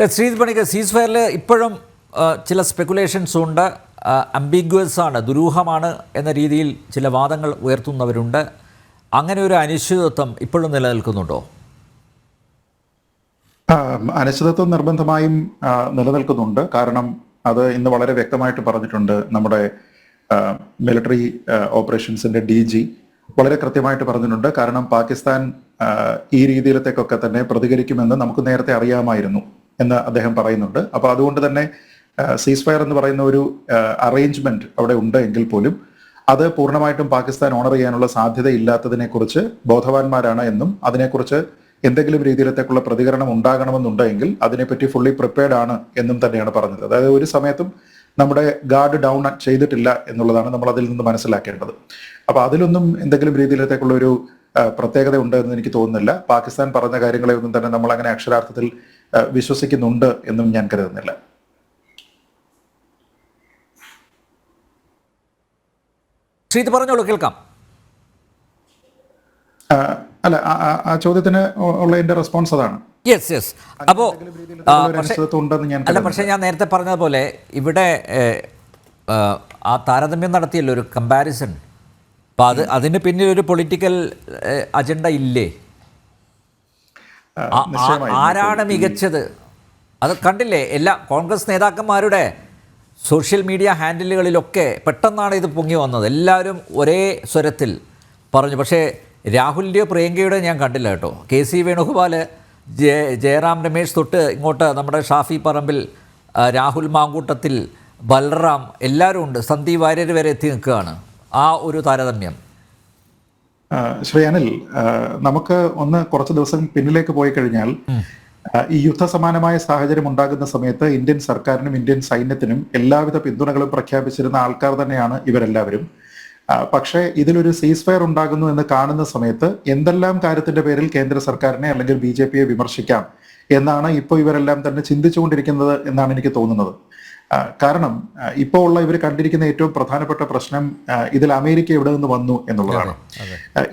ശ്രീജിത് സീസ് ഫയറിൽ ഇപ്പോഴും ചില സ്പെക്കുലേഷൻസ് ഉണ്ട്. അംബിഗ്വസ് ആണ് ദുരൂഹമാണ് എന്ന രീതിയിൽ ചില വാദങ്ങൾ ഉയർത്തുന്നവരുണ്ട്. അങ്ങനെ ഒരു അനിശ്ചിതത്വം ഇപ്പോഴും നിലനിൽക്കുന്നുണ്ടോ? അനിശ്ചിതത്വം നിർബന്ധമായും നിലനിൽക്കുന്നുണ്ട്. കാരണം അത് ഇന്ന് വളരെ വ്യക്തമായിട്ട് പറഞ്ഞിട്ടുണ്ട് നമ്മുടെ മിലിറ്ററി ഓപ്പറേഷൻസിന്റെ ഡി ജി വളരെ കൃത്യമായിട്ട് പറഞ്ഞിട്ടുണ്ട്. കാരണം പാകിസ്ഥാൻ ഈ രീതിയിലത്തേക്കൊക്കെ തന്നെ പ്രതികരിക്കുമെന്ന് നമുക്ക് നേരത്തെ അറിയാമായിരുന്നു. എന്ന് അദ്ദേഹം പറയുന്നുണ്ട്. അപ്പോൾ അതുകൊണ്ട് തന്നെ സീസ് ഫയർ എന്ന് പറയുന്ന ഒരു അറേഞ്ച്മെന്റ് അവിടെ ഉണ്ട് എങ്കിൽ പോലും അത് പൂർണമായിട്ടും പാകിസ്ഥാൻ ഓണർ ചെയ്യാനുള്ള സാധ്യത ഇല്ലാത്തതിനെ കുറിച്ച് ബോധവാന്മാരാണ് എന്നും അതിനെക്കുറിച്ച് എന്തെങ്കിലും രീതിയിലത്തേക്കുള്ള പ്രതികരണം ഉണ്ടാകണമെന്നുണ്ടെങ്കിൽ അതിനെപ്പറ്റി ഫുള്ളി പ്രിപ്പയർഡ് ആണ് എന്നും തന്നെയാണ് പറഞ്ഞത്. അതായത് ഒരു സമയത്തും നമ്മുടെ ഗാർഡ് ഡൗൺ ചെയ്തിട്ടില്ല എന്നുള്ളതാണ് നമ്മൾ അതിൽ നിന്ന് മനസ്സിലാക്കേണ്ടത്. അപ്പൊ അതിലൊന്നും എന്തെങ്കിലും രീതിയിലത്തേക്കുള്ള ഒരു പ്രത്യേകത ഉണ്ട് എന്ന് എനിക്ക് തോന്നുന്നില്ല. പാകിസ്ഥാൻ പറഞ്ഞ കാര്യങ്ങളെ ഒന്നും തന്നെ നമ്മൾ അങ്ങനെ അക്ഷരാർത്ഥത്തിൽ വിശ്വസിക്കുന്നുണ്ട് എന്നും ഞാൻ കരുതുന്നില്ല. ശ്രീത് പറഞ്ഞോളൂ കേൾക്കാം. അല്ല ആ- ചോദ്യത്തിന് ഉള്ള എന്റെ റെസ്പോൺസ് അതാണ്. യെസ് യെസ് അപ്പോൾ അല്ല പക്ഷേ ഞാൻ നേരത്തെ പറഞ്ഞതുപോലെ ഇവിടെ ആ, ആ താരതമ്യം നടത്തിയല്ലോ ഒരു കമ്പാരിസൺ അപ്പോൾ അത് അതിന് പിന്നിൽ ഒരു പൊളിറ്റിക്കൽ അജണ്ട ഇല്ലേ ആ, ആ- ആ- നിശ്ചയമായും ആരാണ് മികച്ചത്? അത് കണ്ടില്ലേ എല്ലാ കോൺഗ്രസ് നേതാക്കന്മാരുടെ സോഷ്യൽ മീഡിയ ഹാൻഡിലുകളിലൊക്കെ പെട്ടെന്നാണ് ഇത് പൊങ്ങി വന്നത്. എല്ലാവരും ഒരേ സ്വരത്തിൽ പറഞ്ഞു. പക്ഷേ രാഹുലിന്റെയോ പ്രിയങ്കയുടെയോ ഞാൻ കണ്ടില്ല കേട്ടോ. കെ സി വേണുഗോപാൽ ജയ ജയറാം രമേശ് തൊട്ട് ഇങ്ങോട്ട് നമ്മുടെ ഷാഫി പറമ്പിൽ രാഹുൽ മാങ്കൂട്ടത്തിൽ ബൽറാം എല്ലാവരും ഉണ്ട്. സന്ദീപ് വാര്യർ വരെ എത്തി നിൽക്കുകയാണ്. ആ ഒരു താരതമ്യം. ശ്രീ അനിൽ നമുക്ക് ഒന്ന് കുറച്ച് ദിവസം പിന്നിലേക്ക് പോയി കഴിഞ്ഞാൽ ഈ യുദ്ധസമാനമായ സാഹചര്യം ഉണ്ടാകുന്ന സമയത്ത് ഇന്ത്യൻ സർക്കാരിനും ഇന്ത്യൻ സൈന്യത്തിനും എല്ലാവിധ പിന്തുണകളും പ്രഖ്യാപിച്ചിരുന്ന ആൾക്കാർ തന്നെയാണ് ഇവരെല്ലാവരും. പക്ഷേ ഇതിലൊരു സീസ് ഫയർ ഉണ്ടാകുന്നു എന്ന് കാണുന്ന സമയത്ത് എന്തെല്ലാം കാര്യത്തിന്റെ പേരിൽ കേന്ദ്ര സർക്കാരിനെ അല്ലെങ്കിൽ ബി ജെ പിയെ വിമർശിക്കാം എന്നാണ് ഇപ്പോൾ ഇവരെല്ലാം തന്നെ ചിന്തിച്ചുകൊണ്ടിരിക്കുന്നത് എന്നാണ് എനിക്ക് തോന്നുന്നത്. കാരണം ഇപ്പോൾ ഉള്ള ഇവർ കണ്ടിരിക്കുന്ന ഏറ്റവും പ്രധാനപ്പെട്ട പ്രശ്നം ഇതിൽ അമേരിക്ക എവിടെ നിന്ന് വന്നു എന്നുള്ളതാണ്.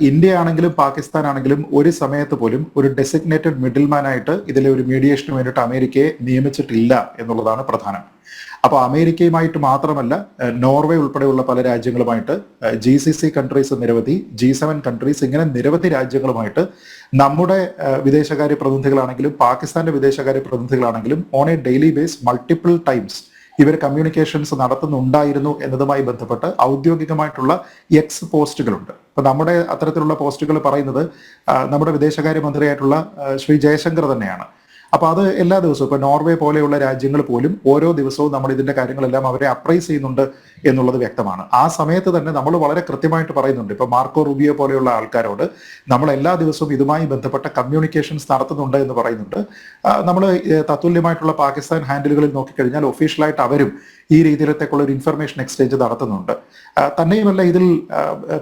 ഇന്ത്യ ആണെങ്കിലും പാകിസ്ഥാൻ ആണെങ്കിലും ഒരു സമയത്ത് പോലും ഒരു ഡെസിഗ്നേറ്റഡ് മിഡിൽമാൻ ആയിട്ട് ഇതിലെ ഒരു മീഡിയേഷന് വേണ്ടിയിട്ട് അമേരിക്കയെ നിയമിച്ചിട്ടില്ല എന്നുള്ളതാണ് പ്രധാനം. അപ്പോൾ അമേരിക്കയുമായിട്ട് മാത്രമല്ല നോർവേ ഉൾപ്പെടെയുള്ള പല രാജ്യങ്ങളുമായിട്ട് ജി സി സി കൺട്രീസ് നിരവധി ജി സെവൻ കൺട്രീസ് ഇങ്ങനെ നിരവധി രാജ്യങ്ങളുമായിട്ട് നമ്മുടെ വിദേശകാര്യ പ്രതിനിധികളാണെങ്കിലും പാകിസ്ഥാന്റെ വിദേശകാര്യ പ്രതിനിധികളാണെങ്കിലും on a daily base multiple times ഇവർ കമ്മ്യൂണിക്കേഷൻസ് നടത്തുന്നുണ്ടായിരുന്നു എന്നതുമായി ബന്ധപ്പെട്ട് ഔദ്യോഗികമായിട്ടുള്ള എക്സ് പോസ്റ്റുകളുണ്ട്. അപ്പൊ നമ്മുടെ അത്തരത്തിലുള്ള പോസ്റ്റുകൾ പറയുന്നത് നമ്മുടെ വിദേശകാര്യ മന്ത്രിയായിട്ടുള്ള ശ്രീ ജയശങ്കർ തന്നെയാണ്. അപ്പൊ അത് എല്ലാ ദിവസവും ഇപ്പൊ നോർവേ പോലെയുള്ള രാജ്യങ്ങൾ പോലും ഓരോ ദിവസവും നമ്മൾ ഇതിന്റെ കാര്യങ്ങളെല്ലാം അവരെ അപ്രൈസ് ചെയ്യുന്നുണ്ട് എന്നുള്ളത് വ്യക്തമാണ്. ആ സമയത്ത് തന്നെ നമ്മൾ വളരെ കൃത്യമായിട്ട് പറയുന്നുണ്ട്. ഇപ്പൊ മാർക്കോ റുബിയോ പോലെയുള്ള ആൾക്കാരോട് നമ്മൾ എല്ലാ ദിവസവും ഇതുമായി ബന്ധപ്പെട്ട കമ്മ്യൂണിക്കേഷൻസ് നടത്തുന്നുണ്ട് എന്ന് പറയുന്നുണ്ട്. നമ്മൾ തത്തുല്യമായിട്ടുള്ള പാകിസ്ഥാൻ ഹാൻഡിലുകളിൽ നോക്കിക്കഴിഞ്ഞാൽ ഒഫീഷ്യലായിട്ട് അവരും ഈ രീതിയിലത്തേക്കുള്ള ഒരു ഇൻഫർമേഷൻ എക്സ്ചേഞ്ച് നടത്തുന്നുണ്ട്. തന്നെയുമല്ല ഇതിൽ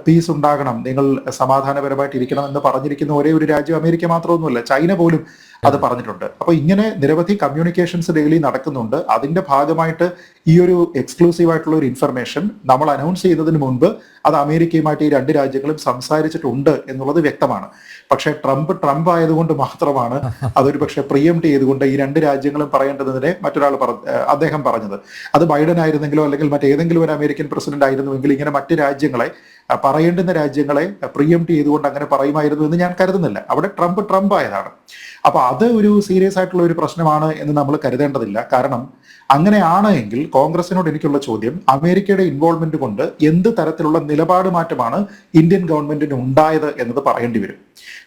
പീസ് ഉണ്ടാകണം നിങ്ങൾ സമാധാനപരമായിട്ട് ഇരിക്കണം എന്ന് പറഞ്ഞിരിക്കുന്ന ഒരേ ഒരു രാജ്യം അമേരിക്ക മാത്രമൊന്നുമല്ല ചൈന പോലും അത് പറഞ്ഞിട്ടുണ്ട്. അപ്പൊ ഇങ്ങനെ നിരവധി കമ്മ്യൂണിക്കേഷൻസ് ഡെയിലി നടക്കുന്നുണ്ട്. അതിന്റെ ഭാഗമായിട്ട് ഈ ഒരു എക്സ്ക്ലൂസീവ് ആയിട്ടുള്ള ഒരു ഇൻഫർമേഷൻ നമ്മൾ അനൗൺസ് ചെയ്യുന്നതിന് മുൻപ് അത് അമേരിക്കയുമായിട്ട് ഈ രണ്ട് രാജ്യങ്ങളും സംസാരിച്ചിട്ടുണ്ട് എന്നുള്ളത് വ്യക്തമാണ്. പക്ഷേ ട്രംപ് ട്രംപ് ആയതുകൊണ്ട് മാത്രമാണ് അതൊരു പക്ഷേ പ്രിയം ചെയ്തുകൊണ്ട് ഈ രണ്ട് രാജ്യങ്ങളും പറയേണ്ടതിനെ മറ്റൊരാൾ അദ്ദേഹം പറഞ്ഞത്. അത് ആയിരുന്നെങ്കിലോ അല്ലെങ്കിൽ മറ്റേതെങ്കിലും ഒരു അമേരിക്കൻ പ്രസിഡന്റ് ആയിരുന്നുവെങ്കിൽ ഇങ്ങനെ മറ്റ് രാജ്യങ്ങളെ പറയേണ്ടുന്ന രാജ്യങ്ങളെ പ്രിയംറ്റ് ചെയ്തുകൊണ്ട് അങ്ങനെ പറയുമായിരുന്നു എന്ന് ഞാൻ കരുതുന്നില്ല. അവിടെ ട്രംപ് ട്രംപ് ആയതാണ്. അപ്പൊ അത് ഒരു സീരിയസ് ആയിട്ടുള്ള ഒരു പ്രശ്നമാണ് എന്ന് നമ്മൾ കരുതേണ്ടതില്ല. കാരണം അങ്ങനെയാണ് എങ്കിൽ കോൺഗ്രസിനോട് എനിക്കുള്ള ചോദ്യം അമേരിക്കയുടെ ഇൻവോൾവ്മെന്റ് കൊണ്ട് എന്ത് തരത്തിലുള്ള നിലപാട് മാറ്റമാണ് ഇന്ത്യൻ ഗവൺമെന്റിന് ഉണ്ടായത് എന്നത് പറയേണ്ടി വരും.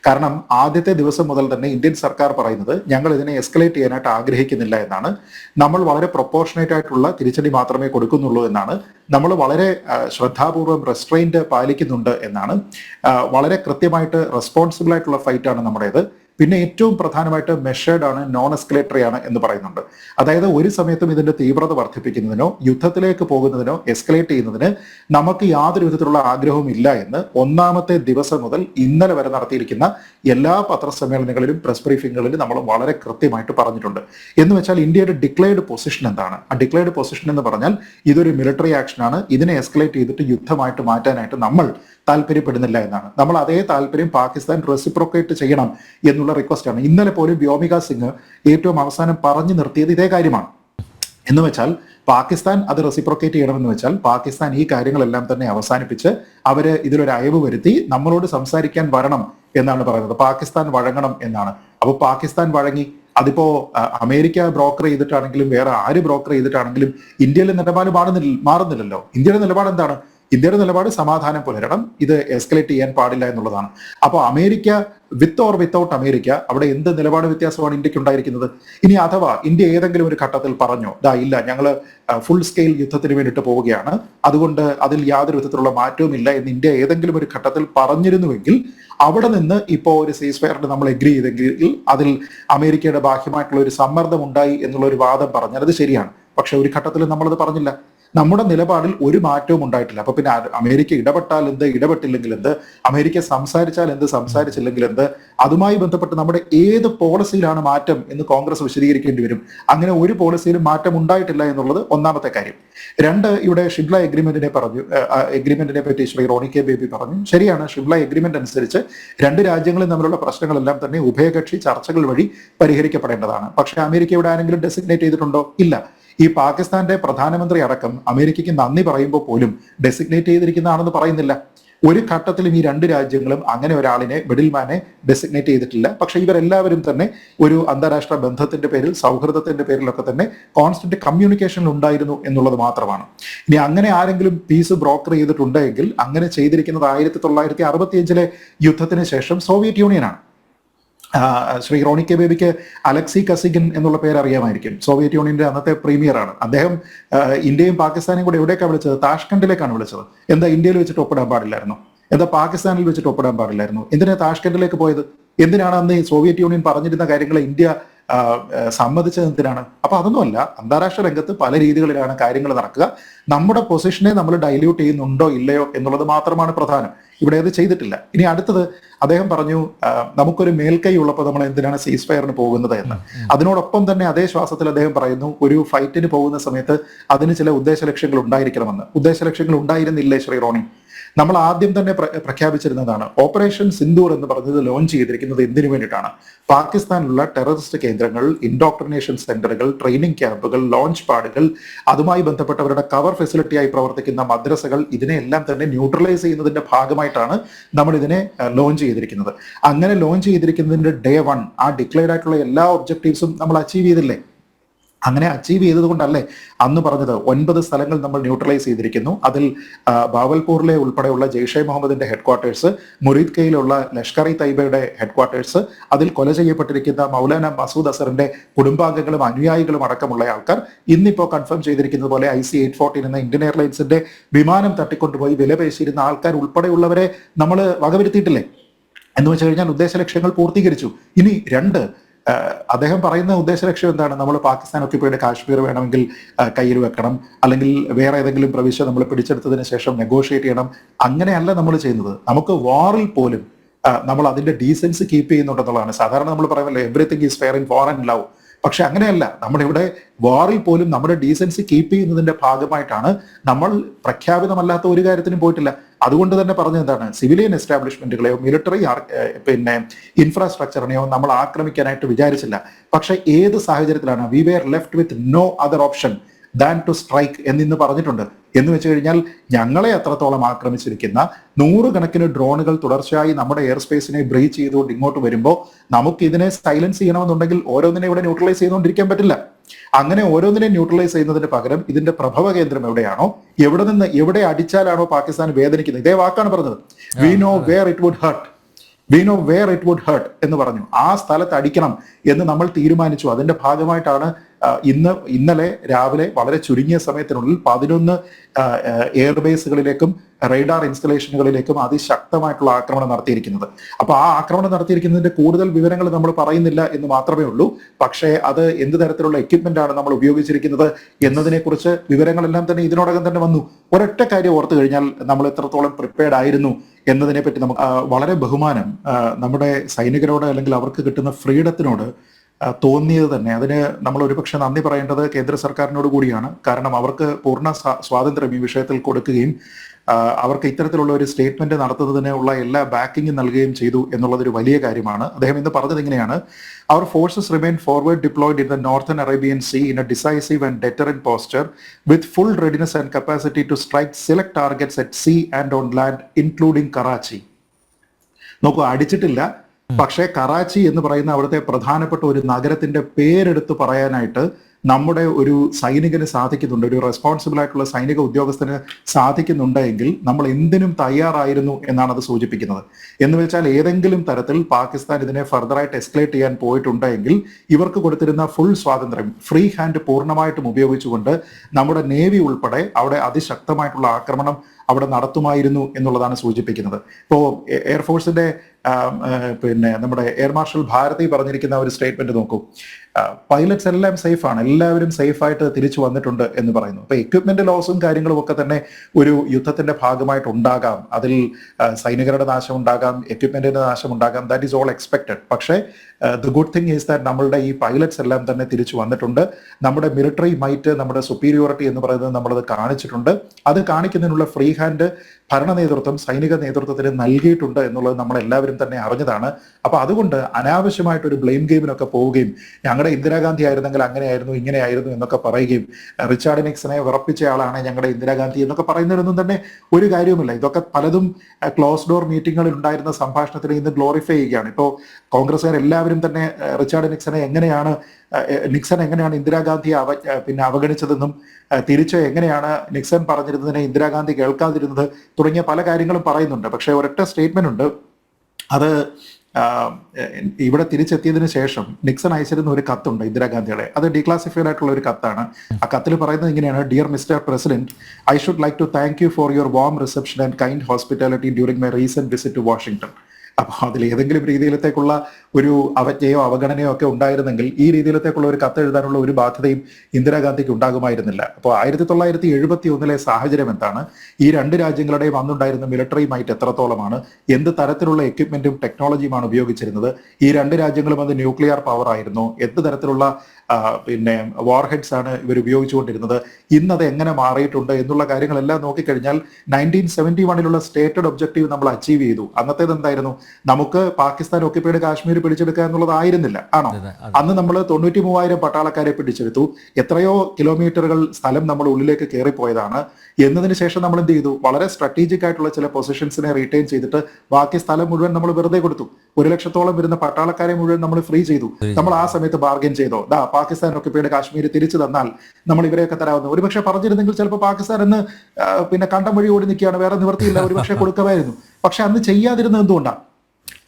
കാരണം ആദ്യത്തെ ദിവസം മുതൽ തന്നെ ഇന്ത്യൻ സർക്കാർ പറയുന്നത് ഞങ്ങൾ ഇതിനെ എസ്കലേറ്റ് ചെയ്യാനായിട്ട് ആഗ്രഹിക്കുന്നില്ല എന്നാണ്. നമ്മൾ വളരെ പ്രൊപ്പോർഷനേറ്റ് ആയിട്ടുള്ള തിരിച്ചടി മാത്രമേ കൊടുക്കുന്നുള്ളൂ എന്നാണ് നമ്മൾ വളരെ ശ്രദ്ധാപൂർവം റെസ്ട്രെയിന്റ് പാലിക്കുന്നുണ്ട് എന്നാണ് വളരെ കൃത്യമായിട്ട് റെസ്പോൺസിബിൾ ആയിട്ടുള്ള ഫൈറ്റാണ് നമ്മുടേത്. പിന്നെ ഏറ്റവും പ്രധാനമായിട്ട് മെഷേർഡ് ആണ് നോൺ എസ്കലേറ്ററി ആണ് എന്ന് പറയുന്നുണ്ട്. അതായത് ഒരു സമയത്തും ഇതിന്റെ തീവ്രത വർദ്ധിപ്പിക്കുന്നതിനോ യുദ്ധത്തിലേക്ക് പോകുന്നതിനോ എസ്കലേറ്റ് ചെയ്യുന്നതിന് നമുക്ക് യാതൊരു വിധത്തിലുള്ള ആഗ്രഹവും ഇല്ല എന്ന് ഒന്നാമത്തെ ദിവസം മുതൽ ഇന്നലെ വരെ നടത്തിയിരിക്കുന്ന എല്ലാ പത്രസമ്മേളനങ്ങളിലും പ്രസ് ബ്രീഫിങ്ങുകളിലും നമ്മൾ വളരെ കൃത്യമായിട്ട് പറഞ്ഞിട്ടുണ്ട്. എന്ന് വെച്ചാൽ ഇന്ത്യയുടെ ഡിക്ലെയർഡ് പൊസിഷൻ എന്താണ്? ആ ഡിക്ലെയർഡ് പൊസിഷൻ എന്ന് പറഞ്ഞാൽ ഇതൊരു മിലിറ്ററി ആക്ഷൻ ആണ്. ഇതിനെ എസ്കലേറ്റ് ചെയ്തിട്ട് യുദ്ധമായിട്ട് മാറ്റാനായിട്ട് നമ്മൾ താല്പര്യപ്പെടുന്നില്ല എന്നാണ്. നമ്മൾ അതേ താല്പര്യം പാകിസ്ഥാൻ റെസിപ്രോക്കേറ്റ് ചെയ്യണം എന്നുള്ള തരത്തിലുള്ള റിക്വസ്റ്റ് ആണ്. ഇന്നലെ പോലും വ്യോമിക സിംഗ് ഏറ്റവും അവസാനം പറഞ്ഞു നിർത്തിയത് ഇതേ കാര്യമാണ്. എന്ന് വെച്ചാൽ പാകിസ്ഥാൻ അത് റെസിപ്രോക്കേറ്റ് ചെയ്യണമെന്ന് വെച്ചാൽ പാകിസ്ഥാൻ ഈ കാര്യങ്ങളെല്ലാം തന്നെ അവസാനിപ്പിച്ച് അവർ ഇതിലൊരു അയവ് വരുത്തി നമ്മളോട് സംസാരിക്കാൻ വരണം എന്നാണ് പറയുന്നത്. പാകിസ്ഥാൻ വഴങ്ങണം എന്നാണ്. അപ്പോൾ പാകിസ്ഥാൻ വഴങ്ങി. അതിപ്പോ അമേരിക്ക ബ്രോക്കർ ചെയ്തിട്ടാണെങ്കിലും വേറെ ആര് ബ്രോക്കർ ചെയ്തിട്ടാണെങ്കിലും ഇന്ത്യയിലെ നിലപാട് മാറുന്നില്ല മാറുന്നില്ലല്ലോ. ഇന്ത്യയുടെ നിലപാട് എന്താണ്? ഇന്ത്യയുടെ നിലപാട് സമാധാനം പുലരണം ഇത് എസ്കലേറ്റ് ചെയ്യാൻ പാടില്ല എന്നുള്ളതാണ്. അപ്പോൾ America with or without America അവിടെ എന്ത് നിലപാട് വ്യത്യാസമാണ് ഇന്ത്യയ്ക്ക് ഉണ്ടായിരിക്കുന്നത്? ഇനി അഥവാ ഇന്ത്യ ഏതെങ്കിലും ഒരു ഘട്ടത്തിൽ പറഞ്ഞു ദാ ഇല്ല ഞങ്ങൾ ഫുൾ സ്കെയിൽ യുദ്ധത്തിന് വേണ്ടിയിട്ട് പോവുകയാണ്. അതുകൊണ്ട് അതിൽ യാതൊരു വിധത്തിലുള്ള മാറ്റവും ഇല്ല എന്ന് ഇന്ത്യ ഏതെങ്കിലും ഒരു ഘട്ടത്തിൽ പറഞ്ഞിരുന്നുവെങ്കിൽ അവിടെ നിന്ന് ഇപ്പോൾ ഒരു സീസ് ഫയറിന് നമ്മൾ എഗ്രി ചെയ്തെങ്കിൽ അതിൽ അമേരിക്കയുടെ ബാഹ്യമായിട്ടുള്ള ഒരു സമ്മർദ്ദം ഉണ്ടായി എന്നുള്ള ഒരു വാദം പറഞ്ഞാൽ അത് ശരിയാണ്. പക്ഷെ ഒരു ഘട്ടത്തിൽ നമ്മളത് പറഞ്ഞില്ല. നമ്മുടെ നിലപാടിൽ ഒരു മാറ്റവും ഉണ്ടായിട്ടില്ല. അപ്പൊ പിന്നെ അമേരിക്ക ഇടപെട്ടാൽ എന്ത് ഇടപെട്ടില്ലെങ്കിൽ എന്ത്? അമേരിക്ക സംസാരിച്ചാൽ എന്ത് സംസാരിച്ചില്ലെങ്കിൽ എന്ത്? അതുമായി ബന്ധപ്പെട്ട് നമ്മുടെ ഏത് പോളിസിയിലാണ് മാറ്റം എന്ന് കോൺഗ്രസ് വിശദീകരിക്കേണ്ടി വരും. അങ്ങനെ ഒരു പോളിസിയിലും മാറ്റം ഉണ്ടായിട്ടില്ല എന്നുള്ളത് ഒന്നാമത്തെ കാര്യം. രണ്ട് ഇവിടെ ഷിംല എഗ്രിമെന്റിനെ പറഞ്ഞു എഗ്രിമെന്റിനെ പറ്റി ശ്രീ റോണി കെ ബേബി പറഞ്ഞു. ശരിയാണ് ഷിംല എഗ്രിമെന്റ് അനുസരിച്ച് രണ്ട് രാജ്യങ്ങളും തമ്മിലുള്ള പ്രശ്നങ്ങളെല്ലാം തന്നെ ഉഭയകക്ഷി ചർച്ചകൾ വഴി പരിഹരിക്കപ്പെടേണ്ടതാണ്. പക്ഷേ അമേരിക്ക ഇവിടെ ആരെങ്കിലും ഡെസിഗ്നേറ്റ് ചെയ്തിട്ടുണ്ടോ? ഇല്ല. ഈ പാകിസ്ഥാന്റെ പ്രധാനമന്ത്രി അടക്കം അമേരിക്കയ്ക്ക് നന്ദി പറയുമ്പോൾ പോലും ഡെസിഗ്നേറ്റ് ചെയ്തിരിക്കുന്നതാണെന്ന് പറയുന്നില്ല. ഒരു ഘട്ടത്തിലും ഈ രണ്ട് രാജ്യങ്ങളും അങ്ങനെ ഒരാളിനെ മിഡിൽമാനെ ഡെസിഗ്നേറ്റ് ചെയ്തിട്ടില്ല. പക്ഷെ ഇവരെല്ലാവരും തന്നെ ഒരു അന്താരാഷ്ട്ര ബന്ധത്തിന്റെ പേരിൽ സൗഹൃദത്തിന്റെ പേരിലൊക്കെ തന്നെ കോൺസ്റ്റന്റ് കമ്മ്യൂണിക്കേഷൻ ഉണ്ടായിരുന്നു എന്നുള്ളത് മാത്രമാണ്. ഇനി അങ്ങനെ ആരെങ്കിലും പീസ് ബ്രോക്കർ ചെയ്തിട്ടുണ്ടെങ്കിൽ അങ്ങനെ ചെയ്തിരിക്കുന്നത് ആയിരത്തി തൊള്ളായിരത്തി അറുപത്തിയഞ്ചിലെ യുദ്ധത്തിന് ശേഷം സോവിയറ്റ് യൂണിയനാണ്. ശ്രീ റോണി കെ ബേബിക്ക് അലക്സി കസിഗൻ എന്നുള്ള പേര് അറിയാമായിരിക്കും. സോവിയറ്റ് യൂണിയന്റെ അന്നത്തെ പ്രീമിയർ ആണ് അദ്ദേഹം ഇന്ത്യയും പാകിസ്ഥാനും കൂടെ എവിടേക്കാണ് വിളിച്ചത്? താഷ്കണ്ടിലേക്കാണ് വിളിച്ചത്. എന്താ ഇന്ത്യയിൽ വെച്ചിട്ട് ഒപ്പിടാൻ പാടില്ലായിരുന്നു? എന്താ പാകിസ്ഥാനിൽ വെച്ചിട്ട് ഒപ്പിടാൻ പാടില്ലായിരുന്നു? എന്തിനാ താഷ്കണ്ടിലേക്ക് പോയത്? എന്തിനാണ് അന്ന് സോവിയറ്റ് യൂണിയൻ പറഞ്ഞിരുന്ന കാര്യങ്ങളെ ഇന്ത്യ സമ്മതിച്ചത് എന്തിനാണ്? അപ്പൊ അതൊന്നുമല്ല അന്താരാഷ്ട്ര രംഗത്ത് പല രീതികളിലാണ് കാര്യങ്ങൾ നടക്കുക. നമ്മുടെ പൊസിഷനെ നമ്മൾ ഡൈല്യൂട്ട് ചെയ്യുന്നുണ്ടോ ഇല്ലയോ എന്നുള്ളത് മാത്രമാണ് പ്രധാനം. ഇവിടെ അത് ചെയ്തിട്ടില്ല. ഇനി അടുത്തത് അദ്ദേഹം പറഞ്ഞു നമുക്കൊരു മേൽക്കൈ ഉള്ളപ്പോൾ നമ്മൾ എന്തിനാണ് സീസ് ഫയറിന് പോകുന്നത് എന്ന്. അതിനോടൊപ്പം തന്നെ അതേ ശ്വാസത്തിൽ അദ്ദേഹം പറയുന്നു ഒരു ഫൈറ്റിന് പോകുന്ന സമയത്ത് അതിന് ചില ഉദ്ദേശ ലക്ഷ്യങ്ങൾ ഉണ്ടായിരിക്കണമെന്ന്. ഉദ്ദേശ ലക്ഷ്യങ്ങൾ ഉണ്ടായിരുന്നില്ലേ ശ്രീ റോണി? നമ്മൾ ആദ്യം തന്നെ പ്രഖ്യാപിച്ചിരുന്നതാണ് ഓപ്പറേഷൻ സിന്ദൂർ എന്ന് പറഞ്ഞത് ലോഞ്ച് ചെയ്തിരിക്കുന്നത് എന്തിനു വേണ്ടിയിട്ടാണ്? പാകിസ്ഥാനിലുള്ള ടെററിസ്റ്റ് കേന്ദ്രങ്ങൾ ഇൻഡോക്ട്രിനേഷൻ സെന്ററുകൾ ട്രെയിനിങ് ക്യാമ്പുകൾ ലോഞ്ച് പാഡുകൾ അതുമായി ബന്ധപ്പെട്ടവരുടെ കവർ ഫെസിലിറ്റിയായി പ്രവർത്തിക്കുന്ന മദ്രസകൾ ഇതിനെല്ലാം തന്നെ ന്യൂട്രലൈസ് ചെയ്യുന്നതിന്റെ ഭാഗമായിട്ടാണ് നമ്മൾ ഇതിനെ ലോഞ്ച് ചെയ്തിരിക്കുന്നത്. അങ്ങനെ ലോഞ്ച് ചെയ്തിരിക്കുന്നതിന്റെ ഡേ വൺ ആ ഡിക്ലെയർഡ് ആയിട്ടുള്ള എല്ലാ ഒബ്ജക്റ്റീവ്സും നമ്മൾ അച്ചീവ് ചെയ്തില്ലേ? അങ്ങനെ അച്ചീവ് ചെയ്തതുകൊണ്ടല്ലേ അന്ന് പറഞ്ഞത്. ഒൻപത് സ്ഥലങ്ങൾ നമ്മൾ ന്യൂട്രലൈസ് ചെയ്തിരിക്കുന്നു. അതിൽ ബാവൽപൂറിലെ ഉൾപ്പെടെയുള്ള ജെയ്ഷെ മുഹമ്മദിന്റെ ഹെഡ്ക്വാർട്ടേഴ്സ് മുരീദ് കെയിലുള്ള ലഷ്കർ ഇ തൈബയുടെ ഹെഡ്ക്വാർട്ടേഴ്സ് അതിൽ കൊല ചെയ്യപ്പെട്ടിരിക്കുന്ന മൗലാന മസൂദ് അസറിന്റെ കുടുംബാംഗങ്ങളും അനുയായികളും അടക്കമുള്ള ആൾക്കാർ ഇന്നിപ്പോ കൺഫേം ചെയ്തിരിക്കുന്നത് പോലെ ഐ സി എയ്റ്റ് ഫോർട്ടീൻ എന്ന ഇന്ത്യൻ എയർലൈൻസിന്റെ വിമാനം തട്ടിക്കൊണ്ടുപോയി വില പേശിയിരുന്ന ആൾക്കാർ ഉൾപ്പെടെയുള്ളവരെ നമ്മൾ വകവരുത്തിയിട്ടില്ലേ? എന്ന് വെച്ച് കഴിഞ്ഞാൽ ഉദ്ദേശ ലക്ഷ്യങ്ങൾ പൂർത്തീകരിച്ചു. ഇനി രണ്ട് അദ്ദേഹം പറയുന്ന ഉദ്ദേശ ലക്ഷ്യം എന്താണ്? നമ്മൾ പാകിസ്ഥാൻ പോയിട്ട് കാശ്മീർ വേണമെങ്കിൽ കയ്യിൽ വെക്കണം. അല്ലെങ്കിൽ വേറെ ഏതെങ്കിലും പ്രവിശ്യ നമ്മൾ പിടിച്ചെടുത്തതിന് ശേഷം നെഗോഷിയേറ്റ് ചെയ്യണം. അങ്ങനെയല്ല നമ്മൾ ചെയ്യുന്നത്. നമുക്ക് വാറിൽ പോലും നമ്മൾ അതിന്റെ ഡീസൻസ് കീപ്പ് ചെയ്യുന്നുണ്ടെന്നുള്ളതാണ് സാധാരണ നമ്മൾ പറയുമല്ലോ everything is fair in for and love പക്ഷെ അങ്ങനെയല്ല. നമ്മളിവിടെ വാറിൽ പോലും നമ്മുടെ ഡീസൻസി കീപ്പ് ചെയ്യുന്നതിന്റെ ഭാഗമായിട്ടാണ് നമ്മൾ പ്രഖ്യാപിതമല്ലാത്ത ഒരു കാര്യത്തിനും പോയിട്ടില്ല. അതുകൊണ്ട് തന്നെ പറഞ്ഞത് എന്താണ്? സിവിലിയൻ എസ്റ്റാബ്ലിഷ്മെന്റുകളെയോ മിലിറ്ററി പിന്നെ ഇൻഫ്രാസ്ട്രക്ചറിനെയോ നമ്മൾ ആക്രമിക്കാനായിട്ട് വിചാരിച്ചില്ല. പക്ഷെ ഏത് സാഹചര്യത്തിലാണ് we were left with no other option than to strike എന്നിന്ന് പറഞ്ഞിട്ടുണ്ട്. എന്ന് വെച്ച് കഴിഞ്ഞാൽ ഞങ്ങളെ അത്രത്തോളം ആക്രമിച്ചിരിക്കുന്ന നൂറുകണക്കിന് ഡ്രോണുകൾ തുടർച്ചയായി നമ്മുടെ എയർ സ്പേസിനെ ബ്രീച്ച് ചെയ്തുകൊണ്ട് ഇങ്ങോട്ട് വരുമ്പോൾ നമുക്ക് ഇതിനെ സൈലൻസ് ചെയ്യണമെന്നുണ്ടെങ്കിൽ ഓരോന്നിനെ ഇവിടെ ന്യൂട്രലൈസ് ചെയ്തുകൊണ്ടിരിക്കാൻ പറ്റില്ല. അങ്ങനെ ഓരോന്നിനെ ന്യൂട്രലൈസ് ചെയ്യുന്നതിന് പകരം ഇതിന്റെ പ്രഭവ കേന്ദ്രം എവിടെയാണോ എവിടെ നിന്ന് എവിടെ അടിച്ചാലാണോ പാകിസ്ഥാൻ വേദനിക്കുന്നത്. ഇതേ വാക്കാണ് പറഞ്ഞത്. We know where it would hurt we know where it would hurt എന്ന് പറഞ്ഞു. ആ സ്ഥലത്ത് അടിക്കണം എന്ന് നമ്മൾ തീരുമാനിച്ചു. അതിന്റെ ഭാഗമായിട്ടാണ് ഇന്ന് ഇന്നലെ രാവിലെ വളരെ ചുരുങ്ങിയ സമയത്തിനുള്ളിൽ പതിനൊന്ന് എയർബേസുകളിലേക്കും റഡാർ ഇൻസ്റ്റലേഷനുകളിലേക്കും അതിശക്തമായിട്ടുള്ള ആക്രമണം നടത്തിയിരിക്കുന്നത്. അപ്പൊ ആ ആക്രമണം നടത്തിയിരിക്കുന്നതിന്റെ കൂടുതൽ വിവരങ്ങൾ നമ്മൾ പറയുന്നില്ല എന്ന് മാത്രമേ ഉള്ളൂ. പക്ഷേ അത് എന്ത് തരത്തിലുള്ള എക്യുപ്മെന്റ് ആണ് നമ്മൾ ഉപയോഗിച്ചിരിക്കുന്നത് എന്നതിനെ കുറിച്ച് വിവരങ്ങളെല്ലാം തന്നെ ഇതിനോടകം തന്നെ വന്നു. ഒരൊറ്റ കാര്യം ഓർത്തു കഴിഞ്ഞാൽ നമ്മൾ എത്രത്തോളം പ്രിപ്പയർഡ് ആയിരുന്നു എന്നതിനെ പറ്റി നമുക്ക് വളരെ ബഹുമാനം നമ്മുടെ സൈനികരോട് അല്ലെങ്കിൽ അവർക്ക് കിട്ടുന്ന ഫ്രീഡത്തിനോട് തോന്നിയത് തന്നെ. അതിന് നമ്മൾ ഒരുപക്ഷെ നന്ദി പറയേണ്ടത് കേന്ദ്ര സർക്കാരിനോട് കൂടിയാണ്. കാരണം അവർക്ക് പൂർണ സ്വാ- സ്വാതന്ത്ര്യം ഈ വിഷയത്തിൽ കൊടുക്കുകയും അവർക്ക് ഇത്തരത്തിലുള്ള ഒരു സ്റ്റേറ്റ്മെന്റ് നടത്തുന്നതിനുള്ള എല്ലാ ബാക്കിങ്ങും നൽകുകയും ചെയ്തു എന്നുള്ളത് ഒരു വലിയ കാര്യമാണ്. അദ്ദേഹം ഇന്ന് പറഞ്ഞത് എങ്ങനെയാണ് അവർ forces remain forward deployed in the northern Arabian sea in a decisive and deterrent posture with full readiness and capacity to strike select targets at sea and on land including Karachi നോക്കൂ അടിച്ചിട്ടില്ല. പക്ഷേ കറാച്ചി എന്ന് പറയുന്ന അവിടുത്തെ പ്രധാനപ്പെട്ട ഒരു നഗരത്തിന്റെ പേരെടുത്ത് പറയാനായിട്ട് നമ്മുടെ ഒരു സൈനികന് സാധിക്കുന്നുണ്ട് ഒരു റെസ്പോൺസിബിൾ ആയിട്ടുള്ള സൈനിക ഉദ്യോഗസ്ഥന് സാധിക്കുന്നുണ്ട് എങ്കിൽ നമ്മൾ എന്തിനും തയ്യാറായിരുന്നു എന്നാണ് അത് സൂചിപ്പിക്കുന്നത്. എന്ന് വെച്ചാൽ ഏതെങ്കിലും തരത്തിൽ പാകിസ്ഥാൻ ഇതിനെ ഫർദറായിട്ട് എസ്കലേറ്റ് ചെയ്യാൻ പോയിട്ടുണ്ട് എങ്കിൽ ഇവർക്ക് കൊടുത്തിരുന്ന ഫുൾ സ്വാതന്ത്ര്യം ഫ്രീ ഹാൻഡ് പൂർണമായിട്ടും ഉപയോഗിച്ചുകൊണ്ട് നമ്മുടെ നേവി ഉൾപ്പെടെ അവിടെ അതിശക്തമായിട്ടുള്ള ആക്രമണം അവിടെ നടത്തുമായിരുന്നു എന്നുള്ളതാണ് സൂചിപ്പിക്കുന്നത്. ഇപ്പോൾ എയർഫോഴ്സിന്റെ പിന്നെ നമ്മുടെ എയർ മാർഷൽ ഭാരതി പറഞ്ഞിരിക്കുന്ന ഒരു സ്റ്റേറ്റ്മെന്റ് നോക്കൂ. പൈലറ്റ്സ് എല്ലാം സേഫാണ് എല്ലാവരും സേഫായിട്ട് തിരിച്ചു വന്നിട്ടുണ്ട് എന്ന് പറയുന്നു. അപ്പൊ എക്വിപ്മെന്റ് ലോസും കാര്യങ്ങളും ഒക്കെ തന്നെ ഒരു യുദ്ധത്തിന്റെ ഭാഗമായിട്ട് ഉണ്ടാകാം. അതിൽ സൈനികരുടെ നാശം ഉണ്ടാകാം എക്വിപ്മെന്റിന്റെ നാശം ഉണ്ടാകാം. ദാറ്റ് ഈസ് ഓൾ എക്സ്പെക്ടഡ് പക്ഷേ the good thing is that നമ്മളുടെ ഈ പൈലറ്റ്സ് എല്ലാം തന്നെ തിരിച്ചു വന്നിട്ടുണ്ട്. നമ്മുടെ മിലിറ്ററി മൈറ്റ് നമ്മുടെ സുപ്പീരിയോറിറ്റി എന്ന് പറയുന്നത് നമ്മളത് കാണിച്ചിട്ടുണ്ട്. അത് കാണിക്കുന്നതിനുള്ള ഫ്രീ ഹാൻഡ് ഭരണ നേതൃത്വം സൈനിക നേതൃത്വത്തിന് നൽകിയിട്ടുണ്ട് എന്നുള്ളത് നമ്മൾ എല്ലാവരും തന്നെ അറിഞ്ഞതാണ്. അപ്പോൾ അതുകൊണ്ട് അനാവശ്യമായിട്ട് ഒരു ബ്ലെയിം ഗെയിമിനൊക്കെ പോവുകയും ഞങ്ങളുടെ ഇന്ദിരാഗാന്ധി ആയിരുന്നെങ്കിൽ അങ്ങനെയായിരുന്നു ഇങ്ങനെയായിരുന്നു എന്നൊക്കെ പറയുകയും റിച്ചാർഡ് നിക്സനെ വിറപ്പിച്ച ആളാണ് ഞങ്ങളുടെ ഇന്ദിരാഗാന്ധി എന്നൊക്കെ പറയുന്നതിനൊന്നും തന്നെ ഒരു കാര്യവുമില്ല. ഇതൊക്കെ പലതും ക്ലോസ് ഡോർ മീറ്റിങ്ങുകളിൽ ഉണ്ടായിരുന്ന സംഭാഷണത്തിന് ഇന്ന് ഗ്ലോറിഫൈ ചെയ്യുകയാണ്. ഇപ്പോൾ കോൺഗ്രസ്സുകാർ എല്ലാവരും തന്നെ റിച്ചാർഡ് നിക്സനെ എങ്ങനെയാണ് നിക്സൺ എങ്ങനെയാണ് ഇന്ദിരാഗാന്ധിയെ അവ പിന്നെ അവഗണിച്ചതെന്നും തിരിച്ചോ എങ്ങനെയാണ് നിക്സൺ പറഞ്ഞിരുന്നതിനെ ഇന്ദിരാഗാന്ധി കേൾക്കാതിരുന്നത് തുടങ്ങിയ പല കാര്യങ്ങളും പറയുന്നുണ്ട്. പക്ഷേ ഒരൊറ്റ സ്റ്റേറ്റ്മെന്റ് ഉണ്ട്. അത് ഇവിടെ തിരിച്ചെത്തിയതിനു ശേഷം നിക്സൺ അയച്ചിരുന്ന ഒരു കത്തുണ്ട് ഇന്ദിരാഗാന്ധിയുടെ. അത് ഡീക്ലാസിഫൈഡ് ആയിട്ടുള്ള ഒരു കത്താണ്. ആ കത്തിൽ പറയുന്നത് ഇങ്ങനെയാണ്. Dear mister president I should like to thank you for your warm reception and kind hospitality during my recent visit to Washington അപ്പോൾ അതിൽ ഏതെങ്കിലും രീതിയിലത്തേക്കുള്ള ഒരു അവജ്ഞയോ അവഗണനയോ ഒക്കെ ഉണ്ടായിരുന്നെങ്കിൽ ഈ രീതിയിലത്തേക്കുള്ള ഒരു കത്ത് എഴുതാനുള്ള ഒരു ബാധ്യതയും ഇന്ദിരാഗാന്ധിക്ക് ഉണ്ടാകുമായിരുന്നില്ല. അപ്പോൾ ആയിരത്തി തൊള്ളായിരത്തി എഴുപത്തി ഒന്നിലെ സാഹചര്യം എന്താണ്? ഈ രണ്ട് രാജ്യങ്ങളുടെയും അന്നുണ്ടായിരുന്ന മിലിറ്ററിയുമായിട്ട് എത്രത്തോളമാണ്? എന്ത് തരത്തിലുള്ള എക്യുപ്മെന്റും ടെക്നോളജിയുമാണ് ഉപയോഗിച്ചിരുന്നത്? ഈ രണ്ട് രാജ്യങ്ങളും അത് ന്യൂക്ലിയർ പവർ ആയിരുന്നു. എന്ത് തരത്തിലുള്ള പിന്നെ വാർഹെഡ്സ് ആണ് ഇവർ ഉപയോഗിച്ചുകൊണ്ടിരുന്നത്? ഇന്നത് എങ്ങനെ മാറിയിട്ടുണ്ട് എന്നുള്ള കാര്യങ്ങളെല്ലാം നോക്കിക്കഴിഞ്ഞാൽ നയന്റീൻ സെവന്റി വണ്ണിലുള്ള സ്റ്റേറ്റഡ് ഒബ്ജക്റ്റീവ് നമ്മൾ അച്ചീവ് ചെയ്തു. അന്നത്തേത് എന്തായിരുന്നു നമുക്ക് പാകിസ്ഥാൻ ഒക്കിപ്പൈഡ് കാശ്മീർ പിടിച്ചെടുക്കുക എന്നുള്ളതായിരുന്നില്ല. ആണോ. അന്ന് നമ്മൾ തൊണ്ണൂറ്റി മൂവായിരം പട്ടാളക്കാരെ പിടിച്ചെടുത്തു. എത്രയോ കിലോമീറ്ററുകൾ സ്ഥലം നമ്മൾ ഉള്ളിലേക്ക് കയറിപ്പോയതാണ്. എന്നതിന് ശേഷം നമ്മൾ എന്ത് ചെയ്തു? വളരെ സ്ട്രാറ്റജിക് ആയിട്ടുള്ള ചില പൊസിഷൻസിനെ റീറ്റെയിൻ ചെയ്തിട്ട് ബാക്കി സ്ഥലം മുഴുവൻ നമ്മൾ വെറുതെ കൊടുത്തു. ഒരു ലക്ഷത്തോളം വരുന്ന പട്ടാളക്കാരെ മുഴുവൻ നമ്മൾ ഫ്രീ ചെയ്തു. നമ്മൾ ആ സമയത്ത് ബാർഗൻ ചെയ്തോ. ദാ പാകിസ്ഥാൻ ഒക്കിപ്പൈഡ് കാശ്മീർ തിരിച്ചു തന്നാൽ നമ്മൾ ഇവരെയൊക്കെ തരാവുന്നു. ഒരുപക്ഷെ പറഞ്ഞിരുന്നെങ്കിൽ ചിലപ്പോൾ പാകിസ്ഥാൻ എന്ന് പിന്നെ കണ്ടം വഴി ഓടി നിൽക്കുകയാണ്. വേറെ നിവർത്തിയില്ല ഒരുപക്ഷെ കൊടുക്കുമായിരുന്നു പക്ഷെ അന്ന് ചെയ്യാതിരുന്നത് എന്തുകൊണ്ടാണ്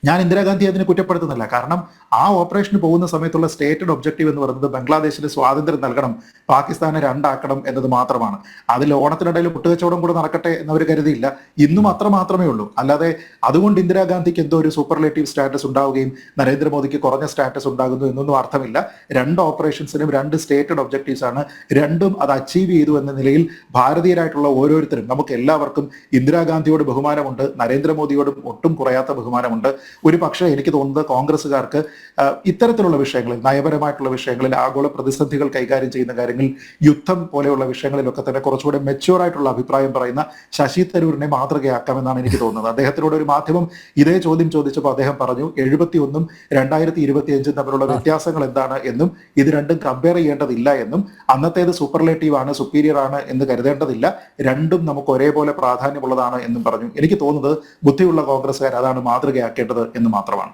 ഞാൻ ഇന്ദിരാഗാന്ധി അതിനെ കുറ്റപ്പെടുത്തുന്നില്ല കാരണം ആ ഓപ്പറേഷന് പോകുന്ന സമയത്തുള്ള സ്റ്റേറ്റഡ് ഒബ്ജക്റ്റീവ് എന്ന് പറയുന്നത് ബംഗ്ലാദേശിന് സ്വാതന്ത്ര്യം നൽകണം പാകിസ്ഥാനെ രണ്ടാക്കണം എന്നത് മാത്രമാണ്. അതിൽ ഓണത്തിനിടയിൽ കുട്ടുകച്ചവടം കൂടെ നടക്കട്ടെ എന്നവർ കരുതിയില്ല. ഇന്നും അത്ര മാത്രമേ ഉള്ളൂ. അല്ലാതെ അതുകൊണ്ട് ഇന്ദിരാഗാന്ധിക്ക് എന്തോ ഒരു സൂപ്പർലേറ്റീവ് സ്റ്റാറ്റസ് ഉണ്ടാവുകയും നരേന്ദ്രമോദിക്ക് കുറഞ്ഞ സ്റ്റാറ്റസ് ഉണ്ടാകുന്നു എന്നൊന്നും അർത്ഥമില്ല. രണ്ട് ഓപ്പറേഷൻസിനും രണ്ട് സ്റ്റേറ്റഡ് ഒബ്ജക്റ്റീവ്സ് ആണ്. രണ്ടും അത് അച്ചീവ് ചെയ്തു എന്ന നിലയിൽ ഭാരതീയരായിട്ടുള്ള ഓരോരുത്തരും നമുക്ക് എല്ലാവർക്കും ഇന്ദിരാഗാന്ധിയോട് ബഹുമാനമുണ്ട് നരേന്ദ്രമോദിയോടും ഒട്ടും കുറയാത്ത ബഹുമാനമുണ്ട്. ഒരു പക്ഷേ എനിക്ക് തോന്നുന്നത് കോൺഗ്രസ്സുകാർക്ക് ഇത്തരത്തിലുള്ള വിഷയങ്ങളിൽ നയപരമായിട്ടുള്ള വിഷയങ്ങളിൽ ആഗോള പ്രതിസന്ധികൾ കൈകാര്യം ചെയ്യുന്ന കാര്യങ്ങളിൽ യുദ്ധം പോലെയുള്ള വിഷയങ്ങളിലൊക്കെ തന്നെ കുറച്ചുകൂടെ മെച്യൂർ ആയിട്ടുള്ള അഭിപ്രായം പറയുന്ന ശശി തരൂരിനെ മാതൃകയാക്കാമെന്നാണ് എനിക്ക് തോന്നുന്നത്. അദ്ദേഹത്തിനോട് ഒരു മാധ്യമം ഇതേ ചോദ്യം ചോദിച്ചപ്പോൾ അദ്ദേഹം പറഞ്ഞു എഴുപത്തി ഒന്നും രണ്ടായിരത്തി ഇരുപത്തി അഞ്ചും തമ്മിലുള്ള വ്യത്യാസങ്ങൾ എന്താണ് എന്നും ഇത് രണ്ടും കമ്പയർ ചെയ്യേണ്ടതില്ല എന്നും അന്നത്തേത് സൂപ്പർലേറ്റീവ് ആണ് സുപ്പീരിയർ ആണ് എന്ന് കരുതേണ്ടതില്ല രണ്ടും നമുക്ക് ഒരേപോലെ പ്രാധാന്യമുള്ളതാണ് എന്നും പറഞ്ഞു. എനിക്ക് തോന്നുന്നത് ബുദ്ധിയുള്ള കോൺഗ്രസ്സുകാർ അതാണ് മാതൃകയാക്കേണ്ടത് എന്ന് മാത്രമാണ്.